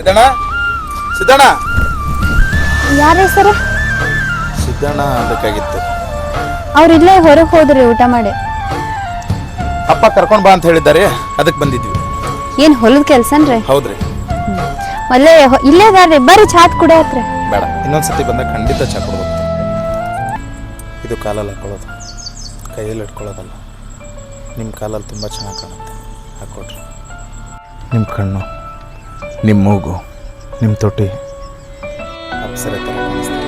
ಸಿದ್ದಣ್ಣ? ಸಿದ್ದಣ್ಣ? ಯಾರೇ ಸರ್ ಸಿದ್ದಣ್ಣ ಬೇಕಾಗಿತ್ತು ಅವ್ರು ಇಲ್ಲೇ ಹೊರಗೆ ಹೋದ್ರಿ ಊಟ ಮಾಡಿ. ಅಪ್ಪ ಕರ್ಕೊಂಡ್ ಬಾ ಅಂತ ಹೇಳಿದ್ದಾರೆ ಅದಕ್ಕೆ ಬಂದಿದ್ವಿ. ಏನ್ ಹೊಲದ ಕೆಲ್ಸನ್ರಿ ಹೌದ್ರಿ. ಹೊ- ಇಲ್ಲೇ ಅದಾರ್ರಿ ಬರ್ರಿ ಚಾತ್ ಕುಡಿಯತ್ರಿ. ಬೇಡ ಇನ್ನೊಂದ್ಸತಿ ಬಂದಾಗ ಖಂಡಿತ ಚಾ ಕೊಡ್ಬೇಕು. ಇದು ಕಾಲಲ್ಲಿ ಹಾಕೊಳ್ಳೋದು ಕೈಯಲ್ಲಿ ಇಟ್ಕೊಳ್ಳೋದಲ್ಲ. ನಿಮ್ಮ ಕಾಲಲ್ಲಿ ತುಂಬ ಚೆನ್ನಾಗಿ ಕಾಣುತ್ತೆ. ಹಾಕ್ಕೊಡ್ರಿ. ನಿಮ್ಮ ಕಣ್ಣು. ನಿಮ್ಮ ಮೂಗು ನಿಮ್ಮ ತೊಟ್ಟಿ. ಅಪ್ಸರೆ ಥರ ಕಾಣಿಸ್ತಾರೆ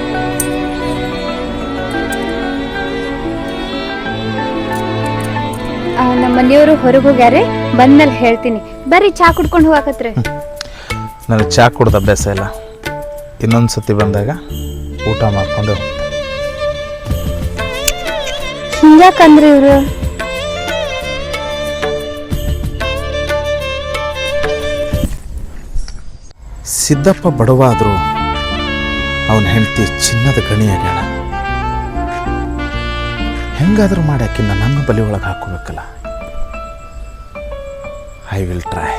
ನಮ್ಮ ಮನೆಯವರು ಹೊರಗೆ ಹೋಗ್ಯಾರೆ ಬಂದ್ಮೇಲೆ ಹೇಳ್ತೀನಿ. ಬರ್ರಿ ಚಾ ಕುಡ್ಕೊಂಡು ಹೋಗಾಕತ್ರಿ. ನನಗೆ ಚಾ ಕುಡ್ದು ಅಭ್ಯಾಸ ಇಲ್ಲ. ಇನ್ನೊಂದು ಸತಿ ಬಂದಾಗ ಊಟ ಮಾಡ್ಕೊಂಡು ಹಿಂಗ್ಯಾಕಂದ್ರಿ ಇವ್ರು? ಸಿದ್ದಪ್ಪ ಬಡವ ಆದರೂ ಅವನ ಹೆಂಡತಿ ಚಿನ್ನದ ಗಣಿ ಆಗ್ಯಾಳ ಹೆಂಗಾದರೂ ಮಾಡಿ ಆಕಿನ್ನ ನನ್ನ ಬಲಿ ಒಳಗೆ ಹಾಕೋಬೇಕಲ್ಲ. ಐ ವಿಲ್ ಟ್ರೈ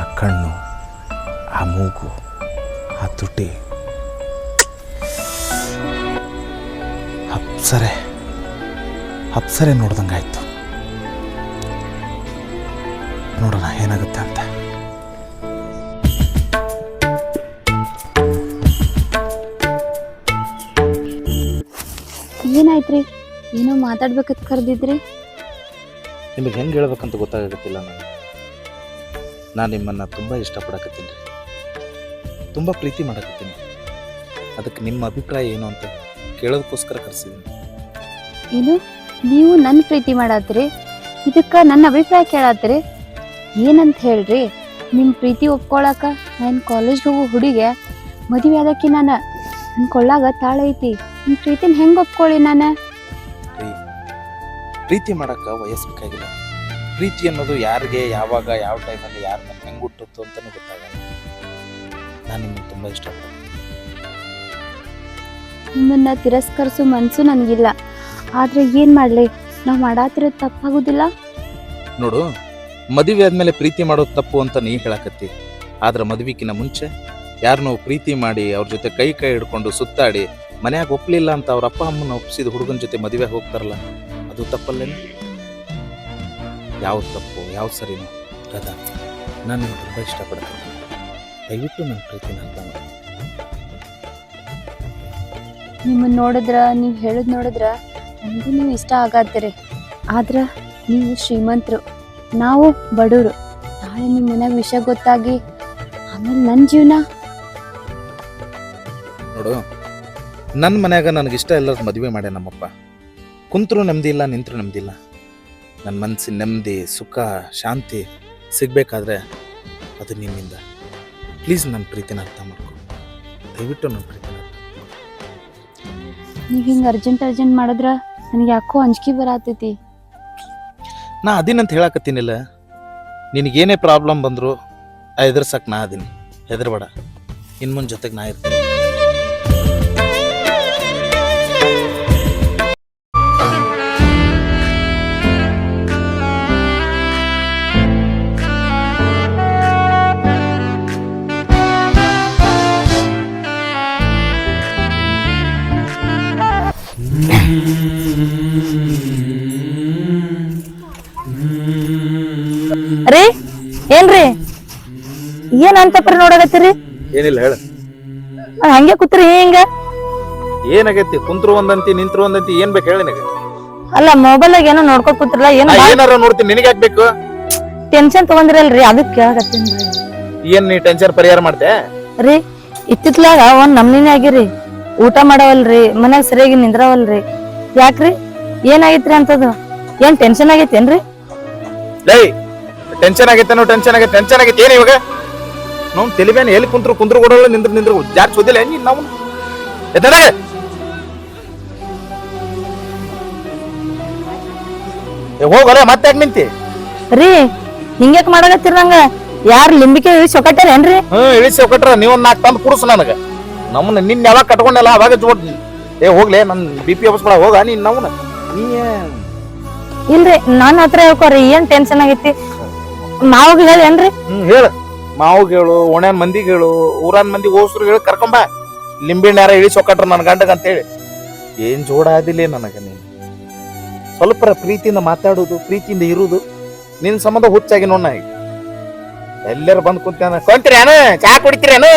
ಆ ಕಣ್ಣು, ಆ ಮೂಗು, ಆ ತುಟಿ. ಅಪ್ಸರೆ ಅಪ್ಸರೆ ನೋಡ್ದಂಗಾಯ್ತು. ನೋಡೋಣ ಏನಾಗುತ್ತೆ ಅಂತ. ಏನಾಯ್ತ್ರಿ? ಏನೋ ಮಾತಾಡ್ಬೇಕಂತ ಕರೆದಿದ್ರಿ? ನಿಮಗೆ ಹೆಂಗೆ ಹೇಳ್ಬೇಕಂತ ಗೊತ್ತಾಗತ್ತಿಲ್ಲ ನನಗೆ ನಾನು ನಿಮ್ಮನ್ನು ತುಂಬ ಇಷ್ಟಪಡಕತ್ತೀನಿ ರೀ. ತುಂಬ ಪ್ರೀತಿ ಮಾಡಕತ್ತೀನಿ. ಅದಕ್ಕೆ ನಿಮ್ಮ ಅಭಿಪ್ರಾಯ ಏನು ಅಂತ ಕೇಳೋದಕ್ಕೋಸ್ಕರ ಕರೆಸಿದ್ದೀನಿ ಏನು? ನೀವು ನನ್ನ ಪ್ರೀತಿ ಮಾಡಾತ್ರಿ ಇದಕ್ಕ ನನ್ನ ಅಭಿಪ್ರಾಯ ಕೇಳತ್ರಿ ಏನಂತ ಹೇಳ್ರಿ? ನಿಮ್ಮ ಪ್ರೀತಿ ಒಪ್ಕೊಳಕ ನಾನು ಕಾಲೇಜ್ಗೆ ಹೋಗೋ ಹುಡುಗೆ ಮದುವೆ ಆದಕ್ಕೆ ನಾನು ನನ್ನ ಕೊಳ್ಳಾಗ ತಾಳ ಐತಿ ನಿಮ್ ಪ್ರೀತಿನ ಹೆಂಗ್ ಒಪ್ಕೊಳ್ಳಿ ನಾನು? ಪ್ರೀತಿ ಮಾಡಕ್ಕ ವಯಸ್ಸು ಬೇಕಾಗಿಲ್ಲ ಪ್ರೀತಿ ಅನ್ನೋದು ಯಾರಿಗೆ ಯಾವಾಗ ಯಾವ ಟೈಮಲ್ಲಿ ಯಾರ ಮೇಲೆ ಹೆಂಗೆ ಹುಟ್ಟುತ್ತೋ ಅಂತಲೂ ಗೊತ್ತಾಗಲ್ಲ. ನಾನು ನಿಮ್ಮನ್ನು ತುಂಬ ಇಷ್ಟಪಡ್ತೀನಿ. ನಿಮ್ಮನ್ನ ತಿರಸ್ಕರಿಸೋ ಮನಸ್ಸು ನನಗಿಲ್ಲ. ಆದ್ರೆ ಏನು ಮಾಡ್ಲಿ? ನಾವು ಮಾಡಾತಿರೋ ತಪ್ಪಾಗೋದಿಲ್ಲ? ನೋಡು ಮದುವೆ ಆದಮೇಲೆ ಪ್ರೀತಿ ಮಾಡೋದು ತಪ್ಪು ಅಂತ ನೀ ಹೇಳಕತ್ತಿ. ಆದ್ರೆ ಮದುವೆಕಿನ ಮುಂಚೆ ಯಾರನ್ನೋ ಪ್ರೀತಿ ಮಾಡಿ ಅವ್ರ ಜೊತೆ ಕೈ ಕೈ ಹಿಡ್ಕೊಂಡು ಸುತ್ತಾಡಿ ಮನ್ಯಾಗ ಒಪ್ಲಿಲ್ಲ ಅಂತ ಅವ್ರ ಅಪ್ಪ ಅಮ್ಮನ ಒಪ್ಪಿಸಿದ ಹುಡುಗನ ಜೊತೆ ಮದುವೆ ಹೋಗ್ತಾರಲ್ಲ ಅದು ತಪ್ಪಲ್ಲೇನು? ಯಾವ ತಪ್ಪು ಯಾವ ಸರಿನೋ? ಕದಾ ನಾನು ನಿಮ್ಗೆ ತುಂಬ ಇಷ್ಟಪಡ್ತೀನಿ. ದಯವಿಟ್ಟು ನನ್ನ ಪ್ರೀತಿನ ಅಂತ ನಿಮ್ಮನ್ನ ನೋಡಿದ್ರ ನೀವು ಹೇಳದ್ ನೋಡಿದ್ರ ನನಗೂ ನೀವು ಇಷ್ಟ ಆಗತ್ತೀರಿ ಆದ್ರ ನೀವು ಶ್ರೀಮಂತರು ನಾವು ಬಡವರು. ನಾಳೆ ನಿಮ್ಮ ಮನ್ಯಾಗ ವಿಷಯ ಗೊತ್ತಾಗಿ ಆಮೇಲೆ ನನ್ನ ಜೀವನ? ನೋಡು ನನ್ನ ಮನ್ಯಾಗ ನನಗಿಷ್ಟ ಎಲ್ಲರ ಮದುವೆ ಮಾಡ್ಯ ನಮ್ಮಪ್ಪ. ಕುಂತರೂ ನೆಮ್ಮದಿ ಇಲ್ಲ ನಿಂತರೂ ನೆಮ್ಮದಿ ಇಲ್ಲ. ನನ್ನ ಮನಸ್ಸಿನ ನೆಮ್ಮದಿ ಸುಖ ಶಾಂತಿ ಸಿಗಬೇಕಾದ್ರೆ ಅದು ನಿಮ್ಮಿಂದ. ಪ್ಲೀಸ್ ನನ್ನ ಪ್ರೀತಿನ ಅರ್ಥ ಮಾಡ್ಕೊ. ದಯವಿಟ್ಟು ನನ್ನ ಪ್ರೀತಿನ ನೀವ್ ಹಿಂಗ ಅರ್ಜೆಂಟ್ ಅರ್ಜೆಂಟ್ ಮಾಡಿದ್ರ ನನಗೆ ಯಾಕೋ ಅಂಜಿಕೆ ಬರತೈತಿ. ನಾ ಅದಿನಂತ ಹೇಳಕತ್ತೀನಿಲ್ಲ. ನಿನಗೇನೇ ಪ್ರಾಬ್ಲಮ್ ಬಂದರೂ ಎದುರ್ಸಕ್ಕೆ ನಾ ಅದೀನಿ. ಹೆದರ್ಬೇಡ. ಇನ್ನು ಮುಂದೆ ಜೊತೆಗೆ ನಾ ಇರ್ತೀನಿ. ರೀ? ಏನ್ರಿ? ಏನ್ ಪರಿ ನೋಡಕತ್ತೀರಿ? ಏನಿಲ್ಲ ಹೇಳ. ಹಂಗೆ ಕೂತ್ರಿ ಹಿಂಗ. ಏನಾಗೈತಿ? ಕುಂತ್ರು ಒಂದಂತಿ ನಿಂತ್ರು ಒಂದಂತಿ ಏನ್ ಬೇಕು ಹೇಳಿ ನಿನಗೆ. ಅಲ್ಲ ಮೊಬೈಲ್ ಏನೋ ನೋಡ್ಕೊಂಡ್ ಕೂತ್ರಲ್ಲ ಏನೋ ನಾ ಏನಾರ ನೋಡ್ತೀನಿ ನಿನಗೆ ಹಾಕ್ಬೇಕು ಬೇಕು? ಟೆನ್ಷನ್ ತಗೊಂಡಿರಲ್ರಿ ಅದಕ್ಕೆ ಕೇಳಕತ್ತೀನಿ ಏನ್ ನೀ ಟೆನ್ಷನ್ ಪರಿಹಾರ ಮಾಡ್ತೆ? ರೀ ಇತ್ತಿತ್ಲಾಗ ಒಂದ್ ನಮ್ನಿನೇ ಆಗಿರಿ. ಊಟ ಮಾಡವಲ್ರಿ ಮನ್ಯಾಗ ಸರಿಯಾಗಿ ನಿಂದ್ರವಲ್ರಿ. ಯಾಕ್ರಿ? ಏನಾಗೈತ್ರಿ ಅಂತದು? ಏನ್ ಟೆನ್ಷನ್ ಆಗೈತೇನ್ರಿ? ಲೈ ಟೆನ್ಷನ್ ಆಗೈತೆ ಟೆನ್ಷನ್ ಆಗೈತೆ ಟೆನ್ಷನ್ ಆಗೈತೆ. ಏನು ಇವಾಗ? ನಾವು ತೆಲಿಬೇನೆ ಎಲ್ಲಿ ಕುಂತ್ರು ಕುಂದ್ರು ಕೊಡೋಲ್ಲ ನಿಂದ್ರು ನಿಂದ್ರು ಜಾರ್ ಸೋದಿಲ್ಲ ನೀನು ನಾವು? ಏ ಹೋಗಲ್ಲ ಮತ್ತೆ ಯಾಕೆ ನಿಂತಿ? ರೀ ಹಿಂಗ್ಯಾಕ್ ಯಾರು ನಂಗ ಯಾರ್ ಲಿಂಬಿಕೆ ಸೊಕಟ್ಟಾರೇನ್ರಿ ಹ್ಮ್ ಇಳಿಸಿ ಒಕ್ಕಟ್ರ. ನೀವು ನಾಲ್ಕು ತಂದು ಕುಡಿಸು ನನಗ. ನಮ್ಮನ್ನ ನಿನ್ನ ಯಾವಾಗ ಕಟ್ಕೊಂಡಲ್ಲ ಅವಾಗ ಜೋಡ್ ಏ ಹೋಗ್ಲೇ ನನ್ ಬಿ ಪಿ ಬೇಡ ಹೋಗ ನೀನ್ ನಮ್ಮನ್ನ ನೀ ಇಲ್ರಿ ನಾನ್ ಹತ್ರ ಹೇಳ್ಕೊರಿ ಏನ್ ಟೆನ್ಷನ್ ಆಗೈತಿ? ಮಾವಾಗ ಹೇಳೇನ್ರಿ ಹ್ಮ್, ಹೇಳ. ಮಾವು ಹೇಳು ಓಣ್ಯಾನ್ ಮಂದಿಗೆ ಹೇಳು ಊರಾನ್ ಮಂದಿ ಓಸ್ರು ಹೇಳಿ ಕರ್ಕೊಂಬ ಲಿಂಬಿನ ಯಾರ ಇಳಿಸಿ ಹೊಕ್ಕಟ್ರ ನನ್ನ ಗಂಡಗ ಅಂತೇಳಿ. ಏನ್ ಜೋಡ ಆದಿಲ್ಲ ನನಗ ನೀನು. ಸ್ವಲ್ಪ ಪ್ರೀತಿಯಿಂದ ಮಾತಾಡೋದು, ಪ್ರೀತಿಯಿಂದ ಇರೋದು, ನಿನ್ ಸಂಬಂಧ ಹುಚ್ಚಾಗಿ ನೋಡ್ ನಾ ಈಗ ಎಲ್ಲರೂ ಬಂದ್ ಕುಂತ ಕೊಂತೀರೇನ ಚಾ ಕುಡಿತೀರೇನು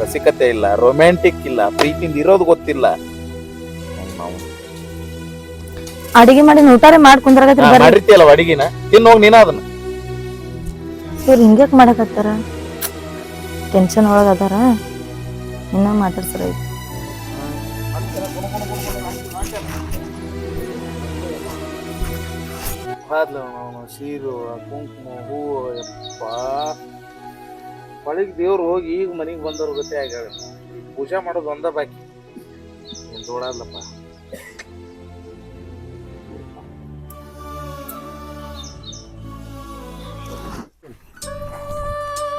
ರಸಿಕತೆ ಇಲ್ಲ ರೊಮ್ಯಾಂಟಿಕ್ ಇಲ್ಲ, ಪ್ರೀತಿಯಿಂದ ಇರೋದು ಗೊತ್ತಿಲ್ಲ. ನಾವು ಅಡಿಗೆ ಮಾಡಿ ಊಟಾರೆ ಮಾಡಿ ಕುಂದ್ರಾಗತ್ರಿ ಬರ್ರಿ. ಮಾಡಿರ್ತೀಯಲ್ಲ ಅಡಿಗೆನ? ಹೋಗಿ ನೀನ ಅದನ್ನ. ಇವ್ರು ಹಿಂಗ್ಯಾಕ್ ಮಾಡಕತ್ತಾರ? ಟೆನ್ಷನ್ ಒಳಗ ಅದಾರ. ಇನ್ನ ಮಾತಾಡ್ಸರ ಐತಿ ಸೀರು ಕುಂಕುಮ ಹೂವು ಯಪ್ಪ. ಒಳಗೆ ದೇವ್ರು ಹೋಗಿ ಈಗ ಮನೆಗೆ ಬಂದವ್ರ ಗತಿ ಆಗ್ಯಾಳ. ಪೂಜೆ ಮಾಡೋದು ಒಂದ ಬಾಕಿ. ಏನ್ ದೊಡ್ಡಲ್ಲಪ್ಪ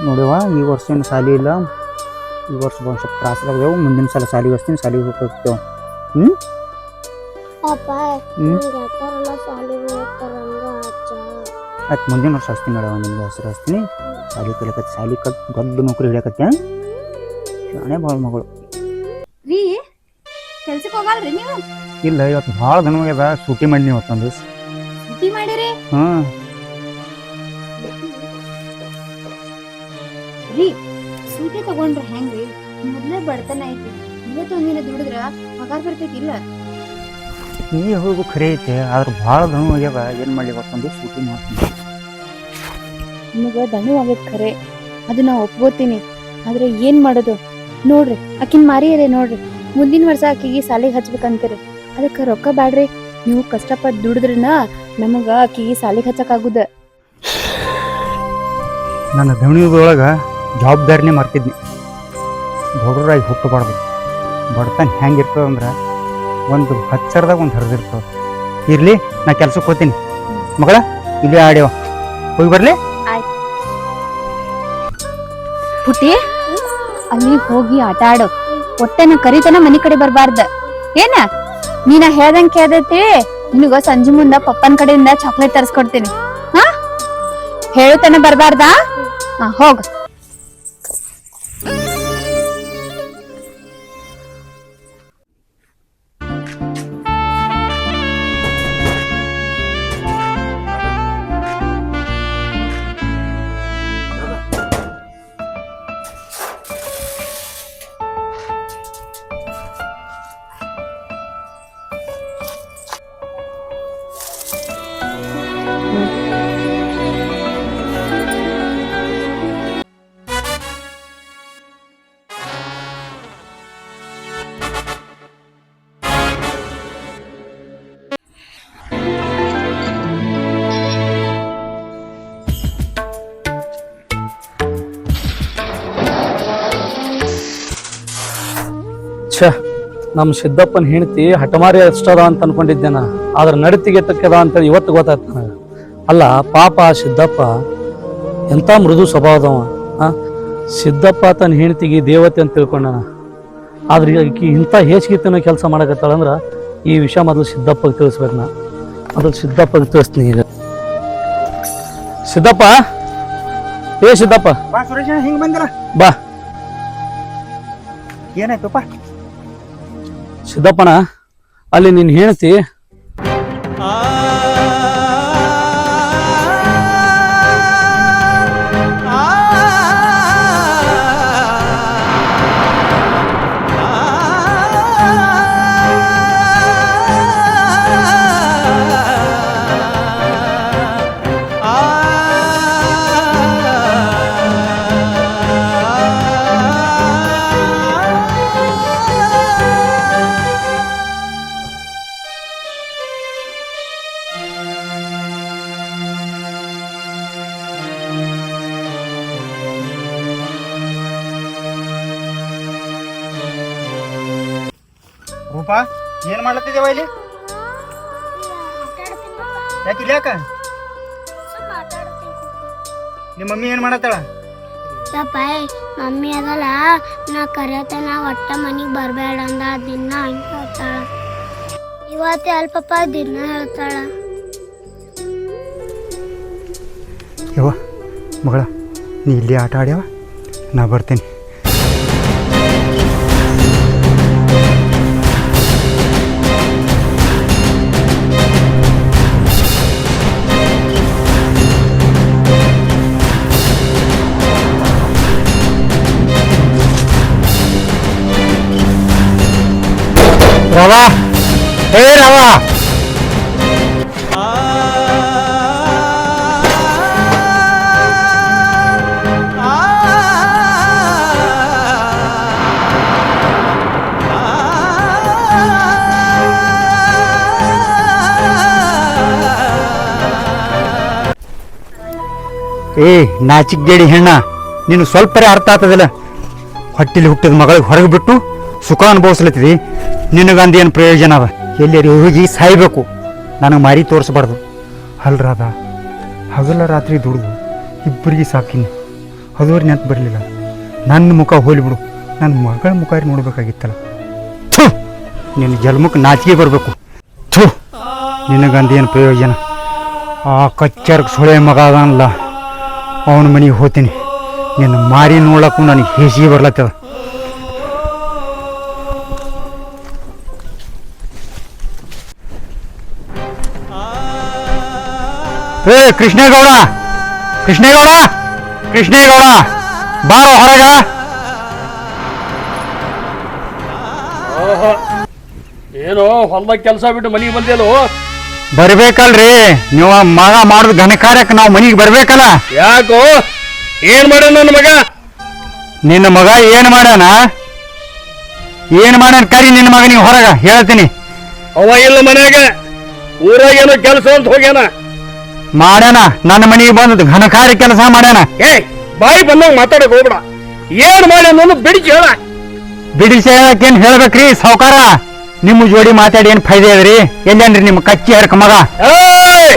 ನೋಡಿವ ಈ ವರ್ಷ ಏನು ಸಾಲಿ ಇಲ್ಲ. ಈ ವರ್ಷ ಒಂದು ಸ್ವಲ್ಪ ತ್ರಾಸದಾಗ್ಯವು ಮುಂದಿನ ಸಲ ಸಾಲಿಗೆ ಹಚ್ತೀನಿ ಸಾಲಿಗೆ ಹೋಗ್ತೇವೆ. ಶಾಲೆಗೆ ಹೋಗ್ತಾರಂಗ ಅಜ್ಜ. ಆಯ್ತು ಮುಂದಿನ ವರ್ಷ ಹಚ್ತೀನಿ ನೋಡವ ನಿಮ್ಗೆ ಹೆಸರು ಹಚ್ತೀನಿ ಸಾಲಿ ಕಲಿಯಕತ್ತಿ ಸಾಲಿ ಕಟ್ ದೊಡ್ಡ ನೌಕರಿ ಹಿಡಿಯಕತ್ತೆ ಶಾಣೆ ಭಾಳ ಮಗಳು. ರೀ ಕೆಲ್ಸಕ್ಕೆ ಹೋಗಲ್ರಿ ನೀವು? ಇಲ್ಲ ಇವತ್ತು ಭಾಳ ದನವಾಗ್ಯದ ಸೂಟಿ ಮಾಡಿ ನೀವು ಹತ್ತೊಂದು ದಿವ್ಸ. ಸುದ್ದಿ ಮಾಡಿರಿ? ಹಾಂ ರೀ ಸೂಟಿ ತಗೊಂಡ್ರ ಹೆಂಗ್ರಿ? ಮೊದ್ಲೇ ಬಡತನ ಐತಿ. ಇವತ್ತು ಒಂದಿನ ದುಡಿದ್ರ ಪಗಾರ ಬರ್ತೈತಿಲ್ಲ ನೀ ಹೋಗು ಖರೆ ಐತೆ ಆದ್ರೆ ಭಾಳ ದನವಾಗ್ಯದ ಏನು ಮಾಡಲಿ ಒಂದು ಸೂಟಿ ಮಾಡ್ತೀನಿ. ನಿಮಗ ದಣು ಆಗೈತೆ ಖರೆ ಅದು ನಾ ಒಪ್ಕೋತೀನಿ. ಆದ್ರೆ ಏನ್ ಮಾಡೋದು? ನೋಡ್ರಿ ಆಕಿನ್ ಮಾರಿಯರೇ ನೋಡ್ರಿ. ಮುಂದಿನ ವರ್ಷ ಆಕಿಗೆ ಸಾಲಿಗೆ ಹಚ್ಬೇಕಂತೀರಿ. ಅದಕ್ಕೆ ರೊಕ್ಕ ಬ್ಯಾಡ್ರಿ ನೀವು ಕಷ್ಟಪಟ್ಟು ದುಡಿದ್ರನ ನಮಗ ಅಕ್ಕಿಗೆ ಸಾಲಿಗೆ ಹಚ್ಚಕ್ಕಾಗುದ ನನ್ನ ದಣಿಯದೊಳಗೆ ಜವಾಬ್ದಾರಿನೇ ಮರ್ತಿದ್ನಿ. ದೊಡ್ಡರಾಗಿ ಹುಟ್ಟಬಾರ್ದು. ಬಡತನ ಹೆಂಗಿರ್ತದ ಅಂದ್ರೆ ಒಂದು ಹಚ್ಚರದಾಗ ಒಂದು ಹರಿದಿರ್ತದೆ. ಇರ್ಲಿ, ನಾ ಕೆಲಸಕ್ಕೆ ಹೋಗ್ತೀನಿ. ಮಗಳ, ಇಲ್ಲಿ ಆಡ್ಯವ. ಹೋಗಿ ಬರಲಿ. ಪುಟ್ಟಿ, ಅಲ್ಲಿ ಹೋಗಿ ಆಟ ಆಡು. ಹೊಟ್ಟೆನ ಕರಿತನ ಮನೆ ಕಡೆ ಬರಬಾರ್ದ. ಏನ? ನೀನ ಹೇಳ್ದಂಗೆ ಕೇಳ್ದೈತಿ? ನಿನಗ ಸಂಜೆ ಮುಂದ ಪಪ್ಪನ ಕಡೆಯಿಂದ ಚಾಕ್ಲೇಟ್ ತರಿಸ್ಕೊಡ್ತೀನಿ. ಹಾ? ಹೇಳುತ್ತಾನೆ ಬರಬಾರ್ದಾ? ಹೋಗ್. ಛ ನಮ್ಮ ಸಿದ್ದಪ್ಪನ ಹೆಂಡತಿ ಹಠಮಾರಿ ಅಷ್ಟದ ಅಂತ ಅನ್ಕೊಂಡಿದ್ದೆ ನಾ ಆದ್ರೆ ನಡತಿಗೆ ತಕ್ಕದ ಅಂತೇಳಿ ಇವತ್ತು ಗೊತ್ತಾಯ್ತು ನನಗೆ ಅಲ್ಲ ಪಾಪ ಆ ಸಿದ್ದಪ್ಪ ಎಂಥ ಮೃದು ಸ್ವಭಾವದವ ಸಿದ್ದಪ್ಪ ತನ್ನ ಹೆಂಡತಿಗೆ ದೇವತೆ ಅಂತ ತಿಳ್ಕೊಂಡನ. ಆದ್ರೆ ಇಂತ ಇಂಥ ಹೇಸಿಗೆತನ ಕೆಲಸ ಮಾಡಕತ್ತಾಳಂದ್ರೆ ಈ ವಿಷಯ ಮೊದಲು ಸಿದ್ದಪ್ಪಗೆ ತಿಳಿಸ್ಬೇಕು ನಾ. ಮೊದಲು ಸಿದ್ದಪ್ಪಗೆ ತಿಳಿಸ್ತೀನಿ ಈಗ. ಸಿದ್ದಪ್ಪ? ಏ ಸಿದ್ದಪ್ಪ? ಬಾ ಸುರೇಶ ಹಿಂಗೆ ಬಂದಿರ. ಬಾ. ಏನಾಯ್ತಪ್ಪ? ಸಿದ್ದಪ್ಪನ ಅಲ್ಲಿ ನೀನು ಹೇಳ್ತಿ ಏನು ಮಾಡ್ಲತ್ತಿದ್ದೇವ ಇಲ್ಲಿ? ಯಾಕೆ ಇಲ್ಲಿ ಯಾಕ? ನಿಮ್ಮ ಮಮ್ಮಿ ಏನು ಮಾಡತ್ತಾಳ? ಪಾಯ್ ಮಮ್ಮಿ ಅದಲ್ಲ ನಾ ಕರೆಯತನ ಒಟ್ಟ ಮನೆಗೆ ಬರ್ಬೇಡ ಅಂದ ದಿನ ಹಂಗ ಹೇಳ್ತಾಳ. ಅಲ್ಲಿ ಅಲ್ಪಪ್ಪ ದಿನ ಹೇಳ್ತಾಳ. ಯವ್ವ ಮಗಳ ನೀ ಇಲ್ಲಿ ಆಟ ಆಡ್ಯವ? ನಾ ಬರ್ತೀನಿ. ರವಾ ಏ ರವಾ ಏ ನಾಚಿಕ್ ಹೆಣ್ಣ, ನೀನು ಸ್ವಲ್ಪರೇ ಅರ್ಥ ಆಗ್ತದಿಲ್ಲ? ಹೊಟ್ಟಿಲಿ ಹುಟ್ಟಿದ ಮಗಳಿಗೆ ಹೊರಗೆ ಬಿಟ್ಟು ಸುಖ ಅನುಭವಿಸ್ಲತ್ತಿದಿ. ನಿನಗಂದು ಏನು ಪ್ರಯೋಜನ ಅದ? ಎಲ್ಲರಿ ಹೋಗಿ ಸಾಯ್ಬೇಕು. ನನಗೆ ಮಾರಿ ತೋರಿಸ್ಬಾರ್ದು. ಅಲ್ರಾದ ಹಗಲ ರಾತ್ರಿ ದುಡಿದು ಇಬ್ಬರಿಗೆ ಸಾಕಿನಿ. ಅದುವರೆ ನೆನಪು ಬರಲಿಲ್ಲ. ನನ್ನ ಮುಖ ಹೋಲಿಬಿಡು. ನನ್ನ ಮಗಳ ಮುಖ ನೋಡ್ಬೇಕಾಗಿತ್ತಲ್ಲ. ಥು! ನಿನ್ನ ಜನ್ಮಕ್ಕೆ ನಾಚಿಕೆ ಬರಬೇಕು. ಥು! ನಿನಗಂದು ಏನು ಪ್ರಯೋಜನ? ಆ ಕಚ್ಚರ್ಗೆ ಸೊಳೆ ಮಗ ಅದಲ್ಲ ಅವನ ಮನೆಗೆ ಹೋತೀನಿ. ನಿನ್ನ ಮಾರಿ ನೋಡಕ್ಕೂ ನನಗೆ ಹೇಸಿಗೆ ಬರ್ಲತ್ತದ. ಏ ಕೃಷ್ಣೇಗೌಡ! ಕೃಷ್ಣೇಗೌಡ! ಕೃಷ್ಣೇಗೌಡ! ಬಾರೋ ಹೊರಗ! ಏನೋ ಹೊಲ್ದಾಗ ಕೆಲಸ ಬಿಟ್ಟು ಮನೆಗೆ ಬಂದೇಲು? ಬರ್ಬೇಕಲ್ರಿ ನೀವು ಮಗ ಮಾಡುದು ಘನ ಕಾರ್ಯಕ್ಕೆ ನಾವು ಮನೆಗೆ ಬರ್ಬೇಕಲ್ಲ? ಯಾಕೋ? ಏನ್ ಮಾಡ ನನ್ನ ಮಗ? ನಿನ್ನ ಮಗ ಏನು ಮಾಡ್ಯಾನ? ಏನು ಮಾಡ್ಯಾನ? ಕರಿ ನಿನ್ನ ನೀವು ಹೊರಗ ಹೇಳ್ತೀನಿ. ಅವ ಇಲ್ಲ ಮನ್ಯಾಗ ಊರಾಗ ಏನೋ ಕೆಲಸ ಅಂತ ಹೋಗ್ಯಾನ. ಮಾಡ್ಯಾನ ನನ್ನ ಮನೆಗೆ ಬಂದದ್ದು ಘನಕಾರಿ ಕೆಲಸ ಮಾಡ್ಯಾನ ಏ ಬಾಯಿ ಬಂದಂಗ ಮಾತಾಡಕ್ ಹೋಗ್ಬೇಡ. ಏನ್ ಮಾಡಿ ಅನ್ನೋದು ಬಿಡಿಸಿ ಹೇಳ. ಬಿಡಿಸಿ ಹೇಳಕ್ಕೇನು ಹೇಳ್ಬೇಕ್ರಿ ಸಾವ್ಕಾರ? ನಿಮ್ಮ ಜೋಡಿ ಮಾತಾಡಿ ಏನು ಫೈದೆ ಅದ್ರಿ? ಎಲ್ಲೇನ್ರಿ ನಿಮ್ಮ ಕಚ್ಚಿ ಹರಕ ಮಗ? ಏಯ್!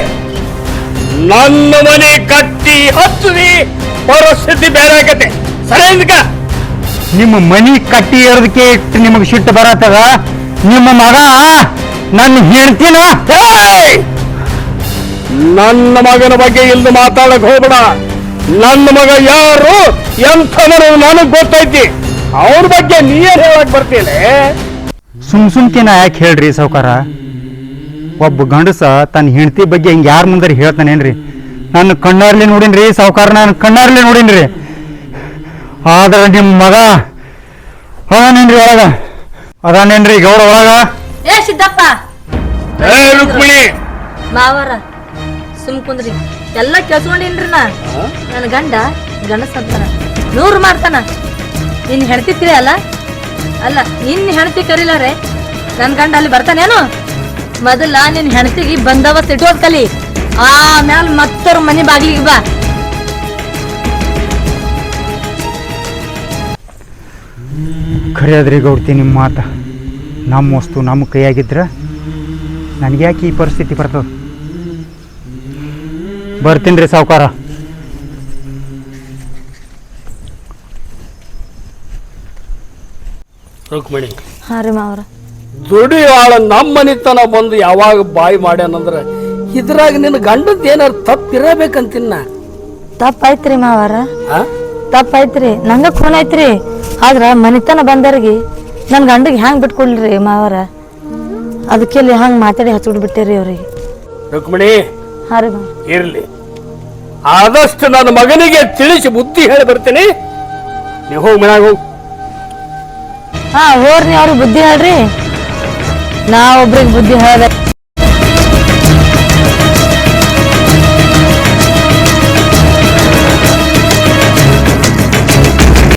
ನನ್ನ ಮನೆ ಕಟ್ಟಿ ಹಚ್ಚದಿ ಪರಿಸ್ಥಿತಿ ಬೇರೆ ಆಗತ್ತೆ. ಸರಿ ಅಂದ್ಕ? ನಿಮ್ಮ ಮನಿ ಕಟ್ಟಿ ಇರೋದಕ್ಕೆ ಇಟ್ಟು ನಿಮಗೆ ಸಿಟ್ಟು ಬರತ್ತದ? ನಿಮ್ಮ ಮಗ ನನ್ನ ಹೆಂಡ್ತಿನ? ಏಯ್! ನನ್ನ ಮಗನ ಬಗ್ಗೆ ಇಲ್ಲಿ ಮಾತಾಡಕ್ ಹೋಗ್ಬೇಡ. ನನ್ನ ಮಗ ಯಾರು ಎಂಥವರು ನನಗ್ ಗೊತ್ತೈತಿ. ಅವ್ರ ಬಗ್ಗೆ ನೀ ಏನ್ ಹೇಳಕ್ ಬರ್ತೀಲೆ ಸುಮ್ ಸುಮ್ಕಿನ ಯಾಕೆ ಹೇಳ್ರಿ ಸಾವ್ಕಾರ? ಒಬ್ಬ ಗಂಡಸ ತನ್ನ ಹೆಂಡತಿ ಬಗ್ಗೆ ಹಿಂಗೆ ಯಾರ ಮುಂದೆ ಹೇಳ್ತಾನೇನ್ರಿ? ನನ್ನ ಕಣ್ಣಾರ್ಲಿ ನೋಡಿನ್ರಿ ಸಾವುಕಾರ ನಾನು ಕಣ್ಣಾರ್ಲಿ ನೋಡಿನ್ರಿ. ಆದ್ರೆ ನಿಮ್ಮ ಮಗ ಅದಾನೇನ್ರಿ ಒಳಗ? ಅದಾನೇನ್ರಿ ಗೌಡ ಒಳಗ? ಏ ಸಿದ್ದಪ್ಪ. ಏ ರುಕ್ಮಿಣಿ. ಮಾವರ. ಸುಮ್ ಕುಂದ್ರಿ. ಎಲ್ಲ ಕೇಳ್ಸ್ಕೊಂಡಿನ್ರಿ ನಾ. ನನ್ನ ಗಂಡ ಗಂಡಸ ಅಂತಾನ. ನೂರು ಮಾಡ್ತಾನ. ನಿನ್ ಹೆಂಡತಿ ತಿಳಿ ಅಲ್ಲ? ಅಲ್ಲ ನಿನ್ನ ಹೆಂಡತಿ ಕರೀಲಾರೆ ನನ್ ಗಂಡ ಅಲ್ಲಿ ಬರ್ತಾನೇನು? ಮೊದಲ ನಿನ್ ಹೆಂಡತಿಗೆ ಬಂದವ ಇಟ್ಟೋದ್ ಕಲಿ. ಆಮ್ಯಾಲ ಮತ್ತವ್ರ ಮನೆ ಬಾಗಿಲಿಗೆ ಬಾ. ಖರೆಯಾದ್ರಿ ಅದ್ರಿ ಗೌಡ್ತಿ ನಿಮ್ಮ ಮಾತ. ನಮ್ಮ ವಸ್ತು ನಮ್ಮ ಕೈಯಾಗಿದ್ರ ನನಗೆ ಯಾಕೆ ಈ ಪರಿಸ್ಥಿತಿ ಬರ್ತದ? ಬರ್ತೀನಿ ರೀ ಸಾವುಕಾರ. ರುಕ್ಮಿಣಿ ಹಾ ರೀ ಮಾವರ. ದುಡಿಯಾಳ ನಮ್ಮನಿತನ ಬಂದು ಯಾವಾಗ ಬಾಯಿ ಮಾಡ್ಯಾನಂದ್ರ ಇದ್ರಾಗ ನಿನ್ನ ಗಂಡದ ಏನಾರ ತಪ್ಪಿರಬೇಕಂತಿನ್ನ. ತಪ್ಪಾಯ್ತ್ರಿ ಮಾವಾರ. ತಪ್ಪಾಯ್ತ್ರಿ. ನಂಗ ಖೂನ್ ಐತ್ರಿ. ಆದ್ರ ಮನಿತನ ಬಂದರ್ಗಿ ನನ್ ಗಂಡಗ್ ಹ್ಯಾಂಗ್ ಬಿಟ್ಕೊಡ್ಲಿ ಮಾವಾರ. ಅದಕ್ಕೆ ಇಲ್ಲಿ ಹಂಗ್ ಮಾತಾಡಿ ಹಚ್ಬಿಟ್ಬಿಟ್ಟೇರಿ ಅವ್ರಿಗೆ. ರುಕ್ಮಿಣಿ ರೀ ಇರ್ಲಿ. ಆದಷ್ಟು ನನ್ನ ಮಗನಿಗೆ ತಿಳಿಸಿ ಬುದ್ಧಿ ಹೇಳಿ ಬರ್ತೀನಿ. ನೀವು ಹೋಗಿ ಮನ್ಯಾಗ ಹೋಗಿ. ಹಾ ಅವ್ರಿಗೆ ಬುದ್ಧಿ ಹೇಳ್ರಿ. ನಾ ಒಬ್ರಿಗೆ ಬುದ್ಧಿ ಹೇಳ್ದೆ